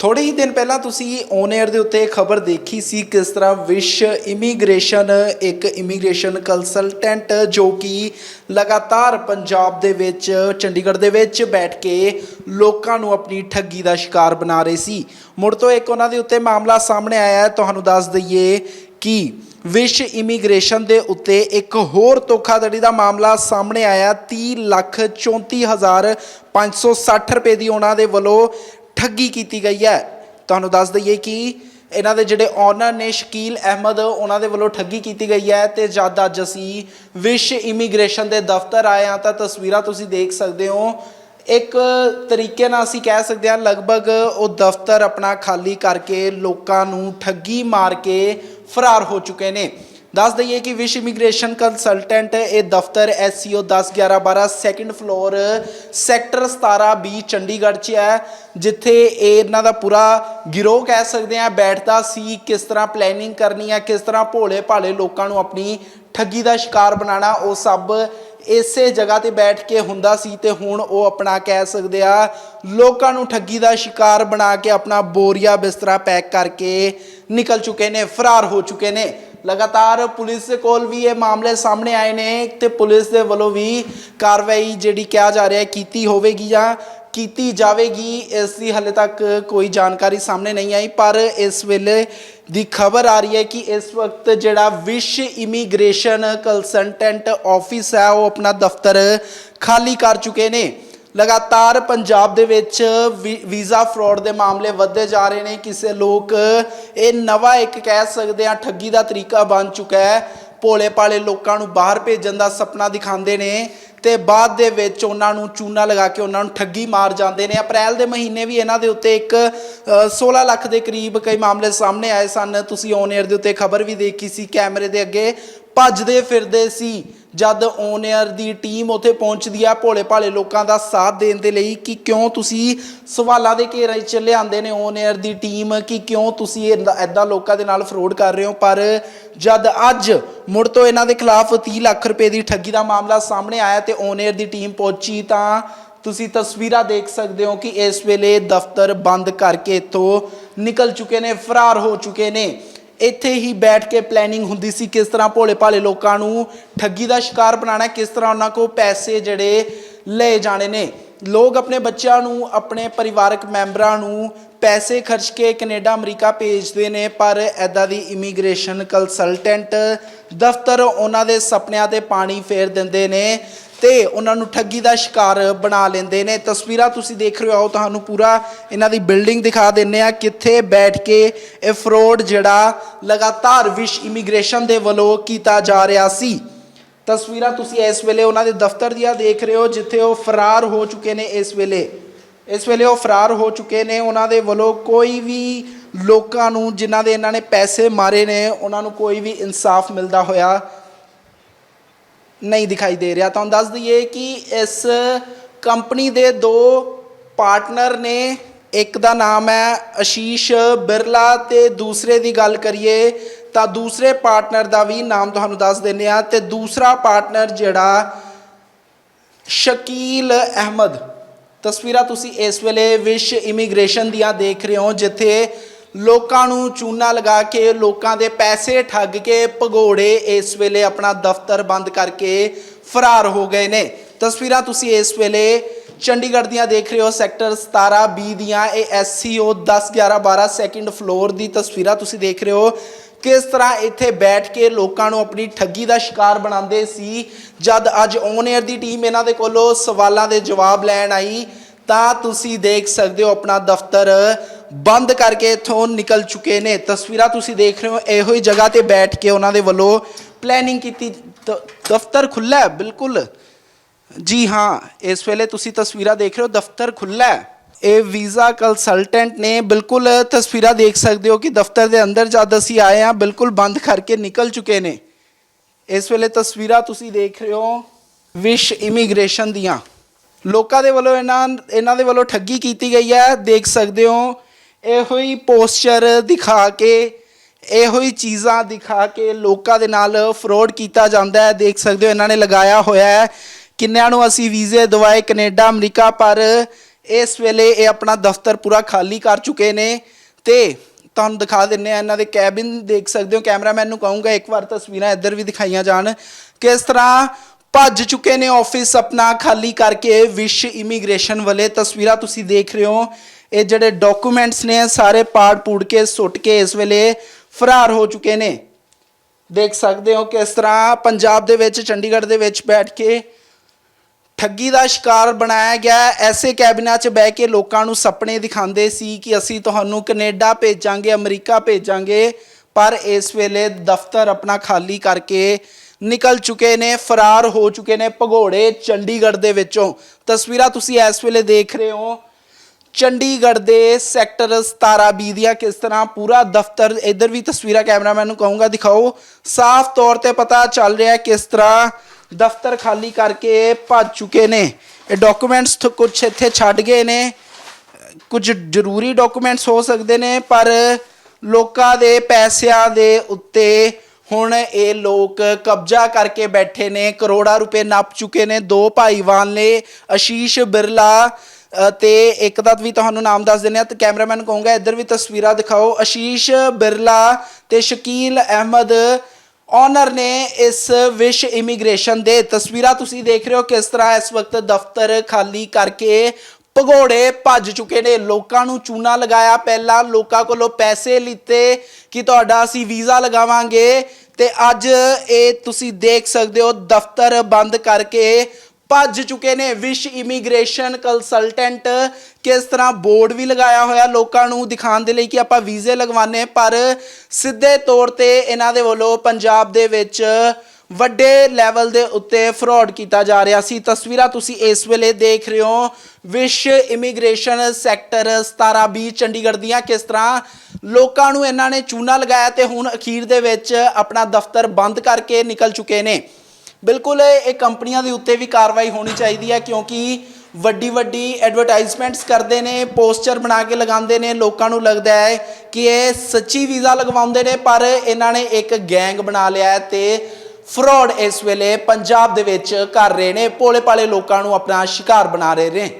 ਥੋੜੇ ਹੀ ਦਿਨ ਪਹਿਲਾਂ ਤੁਸੀਂ ਔਨ 에ਅਰ ਦੇ ਉੱਤੇ ਖਬਰ ਦੇਖੀ ਸੀ ਕਿਸ ਤਰ੍ਹਾਂ ਵਿਸ਼ ਇਮੀਗ੍ਰੇਸ਼ਨ ਇੱਕ ਇਮੀਗ੍ਰੇਸ਼ਨ ਕੰਸਲਟੈਂਟ ਜੋ ਕਿ ਲਗਾਤਾਰ ਪੰਜਾਬ ਦੇ ਵਿੱਚ, ਚੰਡੀਗੜ੍ਹ ਦੇ ਵਿੱਚ ਬੈਠ ਕੇ ਲੋਕਾਂ ਨੂੰ ਆਪਣੀ ਠੱਗੀ ਦਾ ਸ਼ਿਕਾਰ ਬਣਾ ਰਹੇ ਸੀ। ਮੁੜ ਤੋਂ ਇੱਕ ਉਹਨਾਂ ਦੇ ਉੱਤੇ ਮਾਮਲਾ ਸਾਹਮਣੇ ਆਇਆ ਹੈ। ਤੁਹਾਨੂੰ ਦੱਸ ਦਈਏ ਕਿ ਵਿਸ਼ ਇਮੀਗ੍ਰੇਸ਼ਨ ਦੇ ਉੱਤੇ ਇੱਕ ਹੋਰ ਧੋਖਾਧੜੀ ਦਾ ਮਾਮਲਾ ਸਾਹਮਣੇ ਆਇਆ। 30 ਲੱਖ 34 ਹਜ਼ਾਰ 560 ਰੁਪਏ ਦੀ ਉਹਨਾਂ ਦੇ ਵੱਲੋਂ ਠੱਗੀ ਕੀਤੀ ਗਈ ਹੈ। ਤੁਹਾਨੂੰ ਦੱਸ ਦਈਏ ਕਿ ਇਹਨਾਂ ਦੇ ਜਿਹੜੇ ਓਨਰ ਨੇ ਸ਼ਕੀਲ ਅਹਿਮਦ, ਉਹਨਾਂ ਦੇ ਵੱਲੋਂ ਠੱਗੀ ਕੀਤੀ ਗਈ ਹੈ ਤੇ ਜਦ ਅੱਜ ਅਸੀਂ ਵਿਸ਼ ਇਮੀਗ੍ਰੇਸ਼ਨ ਦੇ ਦਫ਼ਤਰ ਆਏ ਹਾਂ ਤਾਂ ਤਸਵੀਰਾਂ ਤੁਸੀਂ ਦੇਖ ਸਕਦੇ ਹੋ। ਇੱਕ ਤਰੀਕੇ ਨਾਲ ਅਸੀਂ ਕਹਿ ਸਕਦੇ ਹਾਂ, ਲਗਭਗ ਉਹ ਦਫ਼ਤਰ ਆਪਣਾ ਖਾਲੀ ਕਰਕੇ ਲੋਕਾਂ ਨੂੰ ਠੱਗੀ ਮਾਰ ਕੇ ਫਰਾਰ ਹੋ ਚੁੱਕੇ ਨੇ। ਦੱਸ ਦਈਏ ਕਿ ਵਿਸ਼ ਇਮੀਗ੍ਰੇਸ਼ਨ ਕੰਸਲਟੈਂਟ, ਇਹ ਦਫ਼ਤਰ SCO 10 11 12 second floor sector 17 B Chandigarh 'ਚ ਹੈ, ਜਿੱਥੇ ਇਹ ਇਹਨਾਂ ਦਾ ਪੂਰਾ ਗਿਰੋਹ ਕਹਿ ਸਕਦੇ ਆ ਬੈਠਦਾ ਸੀ ਕਿਸ ਤਰ੍ਹਾਂ ਪਲੈਨਿੰਗ ਕਰਨੀ ਹੈ, ਕਿਸ ਤਰ੍ਹਾਂ ਭੋਲੇ ਭਾਲੇ ਲੋਕਾਂ ਨੂੰ ਆਪਣੀ ਠੱਗੀ ਦਾ ਸ਼ਿਕਾਰ ਬਣਾਉਣਾ, ਉਹ ਸਭ ਇਸੇ ਜਗ੍ਹਾ ਤੇ ਬੈਠ ਕੇ ਹੁੰਦਾ ਸੀ ਤੇ ਹੁਣ ਉਹ ਆਪਣਾ ਕਹਿ ਸਕਦੇ ਆ ਲੋਕਾਂ ਨੂੰ ਠੱਗੀ ਦਾ ਸ਼ਿਕਾਰ ਬਣਾ ਕੇ ਆਪਣਾ ਬੋਰੀਆ ਬਿਸਤਰਾ ਪੈਕ ਕਰਕੇ ਨਿਕਲ ਚੁੱਕੇ ਨੇ, ਫਰਾਰ ਹੋ ਚੁੱਕੇ ਨੇ। ਲਗਾਤਾਰ ਪੁਲਿਸ ਦੇ ਕੋਲ ਵੀ ਇਹ ਮਾਮਲੇ ਸਾਹਮਣੇ ਆਏ ਨੇ ਤੇ ਪੁਲਿਸ ਦੇ ਵੱਲੋਂ ਵੀ ਕਾਰਵਾਈ ਜਿਹੜੀ ਕਿਹਾ ਜਾ ਰਿਹਾ ਹੈ, ਕੀਤੀ ਹੋਵੇਗੀ ਜਾਂ ਕੀਤੀ ਜਾਵੇਗੀ, ਇਸ ਦੀ ਹਲੇ ਤੱਕ ਕੋਈ ਜਾਣਕਾਰੀ ਸਾਹਮਣੇ ਨਹੀਂ ਆਈ, ਪਰ ਇਸ ਵੇਲੇ ਦੀ ਖਬਰ ਆ ਰਹੀ ਹੈ ਕਿ ਇਸ ਵਕਤ ਜਿਹੜਾ ਵਿਸ਼ ਇਮੀਗ੍ਰੇਸ਼ਨ ਕੰਸਲਟੈਂਟ ਆਫਿਸ ਹੈ, ਉਹ ਆਪਣਾ ਦਫ਼ਤਰ ਖਾਲੀ ਕਰ ਚੁੱਕੇ ਨੇ। ਲਗਾਤਾਰ ਪੰਜਾਬ ਦੇ ਵਿੱਚ ਵੀਜ਼ਾ ਫਰਾਡ ਦੇ ਮਾਮਲੇ ਵੱਧਦੇ ਜਾ ਰਹੇ ਨੇ। ਕਿਸੇ ਲੋਕ ਇਹ ਨਵਾਂ ਇੱਕ ਕਹਿ ਸਕਦੇ ਆ ਠੱਗੀ ਦਾ ਤਰੀਕਾ ਬਣ ਚੁੱਕਾ ਹੈ। ਭੋਲੇ ਭਾਲੇ ਲੋਕਾਂ ਨੂੰ ਬਾਹਰ ਭੇਜਣ ਦਾ ਸੁਪਨਾ ਦਿਖਾਉਂਦੇ ਨੇ ਤੇ ਬਾਅਦ ਦੇ ਵਿੱਚ ਉਹਨਾਂ ਨੂੰ ਚੂਨਾ ਲਗਾ ਕੇ ਉਹਨਾਂ ਨੂੰ ਠੱਗੀ ਮਾਰ ਜਾਂਦੇ ਨੇ। ਅਪ੍ਰੈਲ ਦੇ ਮਹੀਨੇ ਵੀ ਇਹਨਾਂ ਦੇ ਉੱਤੇ ਇੱਕ ਅ, 16 ਲੱਖ ਦੇ ਕਰੀਬ ਕਈ ਮਾਮਲੇ ਸਾਹਮਣੇ ਆਏ ਸਨ। ਤੁਸੀਂ ਔਨ 에ਅਰ ਦੇ ਉੱਤੇ ਖਬਰ ਵੀ ਦੇਖੀ ਸੀ ਕੈਮਰੇ ਦੇ ਅੱਗੇ। ਭੱਜਦੇ ਫਿਰਦੇ ਸੀ। ਜਦ ਔਨ 에ਅਰ ਦੀ ਟੀਮ ਉੱਥੇ ਪਹੁੰਚਦੀ ਆ ਭੋਲੇ ਭਾਲੇ ਲੋਕਾਂ ਦਾ ਸਾਥ ਦੇਣ ਦੇ ਲਈ ਕਿ ਕਿਉਂ ਤੁਸੀਂ ਸਵਾਲਾਂ ਦੇ ਘੇਰੇ 'ਚ ਲਿਆਂਦੇ ਨੇ ਔਨ 에ਅਰ ਦੀ ਟੀਮ ਕਿ ਕਿਉਂ ਤੁਸੀਂ ਐਦਾਂ ਲੋਕਾਂ ਦੇ ਨਾਲ ਫਰੋਡ ਕਰ ਰਹੇ ਹੋ? ਪਰ ਜਦ ਅੱਜ ਮੁੜ ਤੋਂ ਇਹਨਾਂ ਦੇ ਖਿਲਾਫ 30 ਲੱਖ ਰੁਪਏ ਦੀ ਠੱਗੀ ਦਾ ਮਾਮਲਾ ਸਾਹਮਣੇ ਆਇਆ ਤੇ ਔਨ ਦੀ ਟੀਮ ਪਹੁੰਚੀ, ਤਾਂ ਤੁਸੀਂ ਤਸਵੀਰਾਂ ਦੇਖ ਸਕਦੇ ਹੋ ਕਿ ਇਸ ਵੇਲੇ ਦਫ਼ਤਰ ਬੰਦ ਕਰਕੇ ਤੋਂ ਨਿਕਲ ਚੁੱਕੇ ਨੇ, ਫਰਾਰ ਹੋ ਚੁੱਕੇ ਨੇ। ਇੱਥੇ ਹੀ ਬੈਠ ਕੇ ਪਲੈਨਿੰਗ ਹੁੰਦੀ ਸੀ ਕਿਸ ਤਰ੍ਹਾਂ ਭੋਲੇ ਭਾਲੇ ਲੋਕਾਂ ਨੂੰ ਠੱਗੀ ਦਾ ਸ਼ਿਕਾਰ ਬਣਾਉਣਾ, ਕਿਸ ਤਰ੍ਹਾਂ ਉਹਨਾਂ ਕੋਲ ਪੈਸੇ ਜਿਹੜੇ ਲਏ ਜਾਣੇ ਨੇ। ਲੋਕ ਆਪਣੇ ਬੱਚਿਆਂ ਨੂੰ, ਆਪਣੇ ਪਰਿਵਾਰਕ ਮੈਂਬਰਾਂ ਨੂੰ ਪੈਸੇ ਖਰਚ ਕੇ ਕੈਨੇਡਾ, ਅਮਰੀਕਾ ਭੇਜਦੇ ਨੇ, ਪਰ ਐਦਾਂ ਦੀ ਇਮੀਗ੍ਰੇਸ਼ਨ ਕੰਸਲਟੈਂਟ ਦਫ਼ਤਰ ਉਹਨਾਂ ਦੇ ਸੁਪਨਿਆਂ ਤੇ ਪਾਣੀ ਫੇਰ ਦਿੰਦੇ ਨੇ ਤੇ ਉਹਨਾਂ ਨੂੰ ਠੱਗੀ ਦਾ ਸ਼ਿਕਾਰ ਬਣਾ ਲੈਂਦੇ ਨੇ। ਤਸਵੀਰਾਂ ਤੁਸੀਂ ਦੇਖ ਰਹੇ ਹੋ ਤੁਹਾਨੂੰ ਪੂਰਾ ਇਹਨਾਂ ਦੀ ਬਿਲਡਿੰਗ ਦਿਖਾ ਦਿੰਨੇ ਆ ਕਿੱਥੇ ਬੈਠ ਕੇ ਇਹ ਫਰੋਡ ਜਿਹੜਾ ਲਗਾਤਾਰ ਵਿਸ਼ ਇਮੀਗ੍ਰੇਸ਼ਨ ਦੇ ਵੱਲੋਂ ਕੀਤਾ ਜਾ ਰਿਹਾ ਸੀ। ਤਸਵੀਰਾਂ ਤੁਸੀਂ ਇਸ ਵੇਲੇ ਉਹਨਾਂ ਦੇ ਦਫ਼ਤਰ ਦੀਆਂ ਦੇਖ ਰਹੇ ਹੋ, ਜਿੱਥੇ ਉਹ ਫਰਾਰ ਹੋ ਚੁੱਕੇ ਨੇ ਇਸ ਵੇਲੇ। ਇਸ ਵੇਲੇ ਉਹ ਫਰਾਰ ਹੋ ਚੁੱਕੇ ਨੇ। ਉਹਨਾਂ ਦੇ ਵੱਲੋਂ ਕੋਈ ਵੀ ਲੋਕਾਂ ਨੂੰ ਜਿਨ੍ਹਾਂ ਦੇ ਇਹਨਾਂ ਨੇ ਪੈਸੇ ਮਾਰੇ ਨੇ, ਉਹਨਾਂ ਨੂੰ ਕੋਈ ਵੀ ਇਨਸਾਫ ਮਿਲਦਾ ਹੋਇਆ ਨਹੀਂ ਦਿਖਾਈ ਦੇ ਰਿਹਾ। ਤੁਹਾਨੂੰ ਦੱਸ ਦਈਏ ਕਿ ਇਸ ਕੰਪਨੀ ਦੇ ਦੋ ਪਾਰਟਨਰ ਨੇ, ਇੱਕ ਦਾ ਨਾਮ ਹੈ ਅਸ਼ੀਸ਼ ਬਿਰਲਾ ਤੇ ਦੂਸਰੇ ਦੀ ਗੱਲ ਕਰੀਏ ਤਾਂ ਦੂਸਰੇ ਪਾਰਟਨਰ ਦਾ ਵੀ ਨਾਮ ਤੁਹਾਨੂੰ ਦੱਸ ਦਿੰਦੇ ਆ ਤੇ ਦੂਸਰਾ ਪਾਰਟਨਰ ਜਿਹੜਾ ਸ਼ਕੀਲ ਅਹਿਮਦ। ਤਸਵੀਰਾਂ ਤੁਸੀਂ ਇਸ ਵੇਲੇ ਵਿਸ਼ ਇਮੀਗ੍ਰੇਸ਼ਨ ਦੀਆਂ ਦੇਖ ਰਹੇ ਹੋ, ਜਿੱਥੇ ਲੋਕਾਂ ਨੂੰ ਚੂਨਾ ਲਗਾ ਕੇ ਲੋਕਾਂ ਦੇ ਪੈਸੇ ਠੱਗ ਕੇ ਭਗੋੜੇ ਇਸ ਵੇਲੇ ਆਪਣਾ ਦਫ਼ਤਰ ਬੰਦ ਕਰਕੇ ਫਰਾਰ ਹੋ ਗਏ ਨੇ। ਤਸਵੀਰਾਂ ਤੁਸੀਂ ਇਸ ਵੇਲੇ ਚੰਡੀਗੜ੍ਹ ਦੀਆਂ ਦੇਖ ਰਹੇ ਹੋ, ਸੈਕਟਰ 17 ਬੀ ਦੀਆਂ, ਇਹ ਐਸਸੀਓ 10 11 12 ਸੈਕਿੰਡ ਫਲੋਰ ਦੀ ਤਸਵੀਰਾਂ ਤੁਸੀਂ ਦੇਖ ਰਹੇ ਹੋ। ਕਿਸ ਤਰ੍ਹਾਂ ਇੱਥੇ ਬੈਠ ਕੇ ਲੋਕਾਂ ਨੂੰ ਆਪਣੀ ਠੱਗੀ ਦਾ ਸ਼ਿਕਾਰ ਬਣਾਉਂਦੇ ਸੀ? ਜਦ ਅੱਜ ਔਨ 에ਅਰ ਦੀ ਟੀਮ ਇਹਨਾਂ ਦੇ ਕੋਲੋਂ ਸਵਾਲਾਂ ਦੇ ਜਵਾਬ ਲੈਣ ਆਈ, ਤਾਂ ਤੁਸੀਂ ਦੇਖ ਸਕਦੇ ਹੋ ਆਪਣਾ ਦਫ਼ਤਰ ਬੰਦ ਕਰਕੇ ਇੱਥੋਂ ਨਿਕਲ ਚੁੱਕੇ ਨੇ। ਤਸਵੀਰਾਂ ਤੁਸੀਂ ਦੇਖ ਰਹੇ ਹੋ, ਇਹੋ ਹੀ ਜਗ੍ਹਾ ਤੇ ਬੈਠ ਕੇ ਉਹਨਾਂ ਦੇ ਵੱਲੋਂ ਪਲੈਨਿੰਗ ਕੀਤੀ। ਦਫ਼ਤਰ ਖੁੱਲਾ ਹੈ, ਬਿਲਕੁਲ। ਜੀ ਹਾਂ, ਇਸ ਵੇਲੇ ਤੁਸੀਂ ਤਸਵੀਰਾਂ ਦੇਖ ਰਹੇ ਹੋ, ਦਫ਼ਤਰ ਖੁੱਲਾ ਹੈ। ਇਹ ਵੀਜ਼ਾ ਕੰਸਲਟੈਂਟ ਨੇ ਬਿਲਕੁਲ ਤਸਵੀਰਾਂ ਦੇਖ ਸਕਦੇ ਹੋ ਕਿ ਦਫ਼ਤਰ ਦੇ ਅੰਦਰ ਜਦ ਅਸੀਂ ਆਏ ਹਾਂ, ਬਿਲਕੁਲ ਬੰਦ ਕਰਕੇ ਨਿਕਲ ਚੁੱਕੇ ਨੇ। ਇਸ ਵੇਲੇ ਤਸਵੀਰਾਂ ਤੁਸੀਂ ਦੇਖ ਰਹੇ ਹੋ ਵਿਸ਼ ਇਮੀਗ੍ਰੇਸ਼ਨ ਦੀਆਂ। ਲੋਕਾਂ ਦੇ ਵੱਲੋਂ ਇਹਨਾਂ ਇਹਨਾਂ ਦੇ ਵੱਲੋਂ ਠੱਗੀ ਕੀਤੀ ਗਈ ਹੈ। ਦੇਖ ਸਕਦੇ ਹੋ, ਇਹੋ ਹੀ ਪੋਸਚਰ ਦਿਖਾ ਕੇ, ਇਹੋ ਹੀ ਚੀਜ਼ਾਂ ਦਿਖਾ ਕੇ ਲੋਕਾਂ ਦੇ ਨਾਲ ਫਰੋਡ ਕੀਤਾ ਜਾਂਦਾ ਹੈ। ਦੇਖ ਸਕਦੇ ਹੋ, ਇਹਨਾਂ ਨੇ ਲਗਾਇਆ ਹੋਇਆ ਹੈ। ਕਿੰਨਿਆਂ ਨੂੰ ਅਸੀਂ ਵੀਜ਼ੇ ਦਵਾਏ? ਕੈਨੇਡਾ, ਅਮਰੀਕਾ, ਪਰ ਇਸ ਵੇਲੇ ਇਹ ਆਪਣਾ ਦਫ਼ਤਰ ਪੂਰਾ ਖਾਲੀ ਕਰ ਚੁੱਕੇ ਨੇ ਤੇ ਤੁਹਾਨੂੰ ਦਿਖਾ ਦਿੰਨੇ ਆ ਇਹਨਾਂ ਦੇ ਕੈਬਿਨ ਦੇਖ ਸਕਦੇ ਹੋ, ਕੈਮਰਾਮੈਨ ਨੂੰ ਕਹੂੰਗਾ ਇੱਕ ਵਾਰ ਤਸਵੀਰਾਂ ਇੱਧਰ ਵੀ ਦਿਖਾਈਆਂ ਜਾਣ। ਕਿਸ ਤਰ੍ਹਾਂ ਭੱਜ ਚੁੱਕੇ ਨੇ ਆਫਿਸ ਆਪਣਾ ਖਾਲੀ ਕਰਕੇ ਵਿਸ਼ ਇਮੀਗ੍ਰੇਸ਼ਨ ਵਾਲੇ ਤਸਵੀਰਾਂ ਤੁਸੀਂ ਦੇਖ ਰਹੇ ਹੋ। ਇਹ ਜਿਹੜੇ ਡਾਕੂਮੈਂਟਸ ਨੇ ਸਾਰੇ ਪਾੜ ਪੂੜ ਕੇ ਸੁੱਟ ਕੇ ਇਸ ਵੇਲੇ ਫਰਾਰ ਹੋ ਚੁੱਕੇ ਨੇ। ਦੇਖ ਸਕਦੇ ਹੋ ਕਿਸ ਤਰ੍ਹਾਂ ਪੰਜਾਬ ਦੇ ਵਿੱਚ, ਚੰਡੀਗੜ੍ਹ ਦੇ ਵਿੱਚ ਬੈਠ ਕੇ ਠੱਗੀ ਦਾ ਸ਼ਿਕਾਰ ਬਣਾਇਆ ਗਿਆ ਐਸੇ ਕੈਬਿਨਾਂ 'ਚ ਬਹਿ ਕੇ ਲੋਕਾਂ ਨੂੰ ਸੁਪਨੇ ਦਿਖਾਉਂਦੇ ਸੀ ਕਿ ਅਸੀਂ ਤੁਹਾਨੂੰ ਕੈਨੇਡਾ ਭੇਜਾਂਗੇ, ਅਮਰੀਕਾ ਭੇਜਾਂਗੇ, ਪਰ ਇਸ ਵੇਲੇ ਦਫ਼ਤਰ ਆਪਣਾ ਖਾਲੀ ਕਰਕੇ ਨਿਕਲ ਚੁੱਕੇ ਨੇ, ਫਰਾਰ ਹੋ ਚੁੱਕੇ ਨੇ ਭਗੋੜੇ ਚੰਡੀਗੜ੍ਹ ਦੇ ਵਿੱਚੋਂ। ਤਸਵੀਰਾਂ ਤੁਸੀਂ ਇਸ ਵੇਲੇ ਦੇਖ ਰਹੇ ਹੋ। ਚੰਡੀਗੜ੍ਹ ਦੇ ਸੈਕਟਰ 17 ਬੀ ਦੀਆਂ ਕਿਸ ਤਰ੍ਹਾਂ ਪੂਰਾ ਦਫ਼ਤਰ, ਇਧਰ ਵੀ ਤਸਵੀਰਾਂ ਕੈਮਰਾਮੈਨ ਨੂੰ ਕਹੂੰਗਾ ਦਿਖਾਓ। ਸਾਫ਼ ਤੌਰ ਤੇ ਪਤਾ ਚੱਲ ਰਿਹਾ ਕਿਸ ਤਰ੍ਹਾਂ ਦਫ਼ਤਰ ਖਾਲੀ ਕਰਕੇ ਭੱਜ ਚੁੱਕੇ ਨੇ। ਇਹ ਡਾਕੂਮੈਂਟਸ ਕੁਝ ਇੱਥੇ ਛੱਡ ਗਏ ਨੇ। ਕੁਝ ਜ਼ਰੂਰੀ ਡਾਕੂਮੈਂਟਸ ਹੋ ਸਕਦੇ ਨੇ ਪਰ ਲੋਕਾਂ ਦੇ ਪੈਸਿਆਂ ਦੇ ਉੱਤੇ ਹੁਣ ਇਹ ਲੋਕ ਕਬਜ਼ਾ ਕਰਕੇ ਬੈਠੇ ਨੇ। ਕਰੋੜਾਂ ਰੁਪਏ ਨੱਪ ਚੁੱਕੇ ਨੇ ਦੋ ਭਾਈਵਾਨ ਨੇ ਅਸ਼ੀਸ਼ ਬਿਰਲਾ ਅ, ਤੇ ਇੱਕ ਦਾ ਵੀ ਤੁਹਾਨੂੰ ਨਾਮ ਦੱਸ ਦਿੰਦੇ ਆ ਤੇ ਕੈਮਰਾਮੈਨ ਕਹੂੰਗਾ ਇੱਧਰ ਵੀ ਤਸਵੀਰਾਂ ਦਿਖਾਓ। ਅਸ਼ੀਸ਼ ਬਿਰਲਾ ਤੇ ਸ਼ਕੀਲ ਅਹਿਮਦ ਓਨਰ ਨੇ ਇਸ ਵਿਸ਼ ਇਮੀਗ੍ਰੇਸ਼ਨ ਦੇ ਤਸਵੀਰਾਂ ਤੁਸੀਂ ਦੇਖ ਰਹੇ ਹੋ ਕਿਸ ਤਰ੍ਹਾਂ ਇਸ ਵਕਤ ਦਫ਼ਤਰ ਖਾਲੀ ਕਰਕੇ ਭਗੋੜੇ ਭੱਜ ਚੁੱਕੇ ਨੇ। ਲੋਕਾਂ ਨੂੰ ਚੂਨਾ ਲਗਾਇਆ ਪਹਿਲਾਂ। ਲੋਕਾਂ ਕੋਲੋਂ ਪੈਸੇ ਲਿੱਤੇ ਕਿ ਤੁਹਾਡਾ ਅਸੀਂ ਵੀਜ਼ਾ ਲਗਾਵਾਂਗੇ। ਤੇ ਅੱਜ ਇਹ ਤੁਸੀਂ ਦੇਖ ਸਕਦੇ ਹੋ, ਦਫ਼ਤਰ ਬੰਦ ਕਰਕੇ ਭੱਜ ਚੁੱਕੇ ਨੇ। ਵਿਸ਼ ਇਮੀਗ੍ਰੇਸ਼ਨ ਕੰਸਲਟੈਂਟ ਕਿਸ ਤਰ੍ਹਾਂ ਬੋਰਡ ਵੀ ਲਗਾਇਆ ਹੋਇਆ ਲੋਕਾਂ ਨੂੰ ਦਿਖਾਉਣ ਦੇ ਲਈ ਕਿ ਆਪਾਂ ਵੀਜ਼ੇ ਲਗਵਾਨੇ ਪਰ ਸਿੱਧੇ ਤੌਰ ਤੇ ਇਹਨਾਂ ਦੇ ਵੱਲੋਂ ਪੰਜਾਬ ਦੇ ਵਿੱਚ ਵੱਡੇ ਲੈਵਲ ਦੇ ਉੱਤੇ ਫਰਾਡ ਕੀਤਾ ਜਾ ਰਿਹਾ ਸੀ। ਤਸਵੀਰਾਂ ਤੁਸੀਂ ਇਸ ਵੇਲੇ ਦੇਖ ਰਹੇ ਹੋ। ਵਿਸ਼ ਇਮੀਗ੍ਰੇਸ਼ਨ ਸੈਕਟਰ 17B ਚੰਡੀਗੜ੍ਹ ਦੀਆਂ ਕਿਸ ਤਰ੍ਹਾਂ ਲੋਕਾਂ ਨੂੰ ਇਹਨਾਂ ਨੇ ਚੂਨਾ ਲਗਾਇਆ ਤੇ ਹੁਣ ਅਖੀਰ ਦੇ ਵਿੱਚ ਆਪਣਾ ਦਫ਼ਤਰ ਬੰਦ ਕਰਕੇ ਨਿਕਲ ਚੁੱਕੇ ਨੇ। ਬਿਲਕੁਲ ਇਹ ਕੰਪਨੀਆਂ ਦੇ ਉੱਤੇ ਵੀ ਕਾਰਵਾਈ ਹੋਣੀ ਚਾਹੀਦੀ ਹੈ, ਕਿਉਂਕਿ ਵੱਡੀ ਵੱਡੀ ਐਡਵਰਟਾਈਜ਼ਮੈਂਟਸ ਕਰਦੇ ਨੇ ਪੋਸਟਰ ਬਣਾ ਕੇ ਲਗਾਉਂਦੇ ਨੇ, ਲੋਕਾਂ ਨੂੰ ਲੱਗਦਾ ਹੈ ਕਿ ਇਹ ਸੱਚੀ ਵੀਜ਼ਾ ਲਗਵਾਉਂਦੇ ਨੇ, ਪਰ ਇਹਨਾਂ ਨੇ ਇੱਕ ਗੈਂਗ ਬਣਾ ਲਿਆ ਹੈ ਤੇ ਫਰਾਡ ਇਸ ਵੇਲੇ ਪੰਜਾਬ ਦੇ ਵਿੱਚ ਕਰ ਰਹੇ ਨੇ, ਭੋਲੇ ਭਾਲੇ ਲੋਕਾਂ ਨੂੰ ਆਪਣਾ ਸ਼ਿਕਾਰ ਬਣਾ ਰਹੇ ਨੇ।